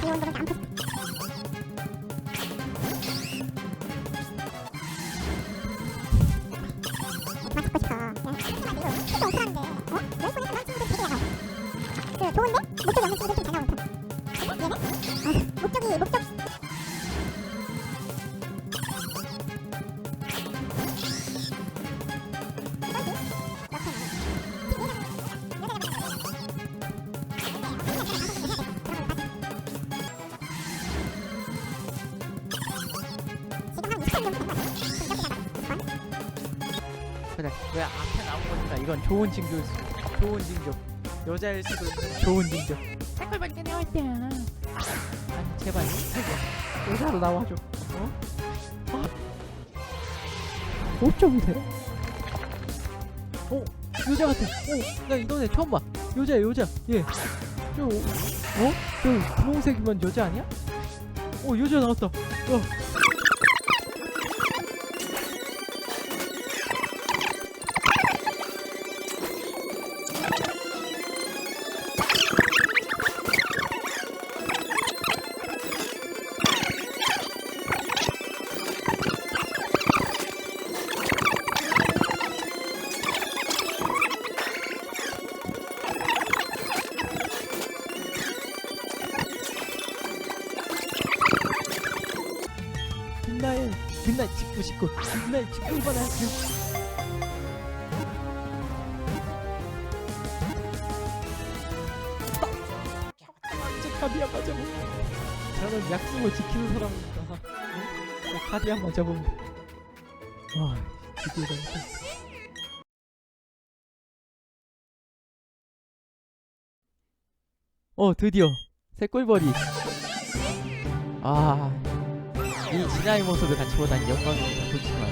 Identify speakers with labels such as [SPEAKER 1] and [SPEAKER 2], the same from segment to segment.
[SPEAKER 1] 좋은데?
[SPEAKER 2] 그래 왜 앞에 나온 거니까 이건 좋은 징조 좋은 징조 여자일 수도 있는 좋은 징조 색깔만 깨나올 때야 아니 제발 살려 여자로 나와줘 어? 어? 어쩜 돼? 어? 여자 같아 어? 나애 처음 봐 여자야 여자 얘 저, 어? 저 분홍색이면 여자 아니야? 어 여자 나왔다 어 빛나의 직구 직구 빛나의 직구 이번에 이제 카디아 맞아보 저는 약속을 지키는 사람이니까 응? 카디아 맞아보면 와 드디어 잘못했어 어 드디어. 새꿀벌이. 아 이 진아의 모습을 같이 보다니 영광입니다. 좋지만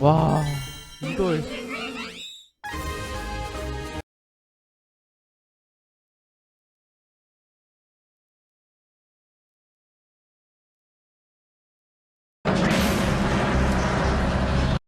[SPEAKER 2] 와 이걸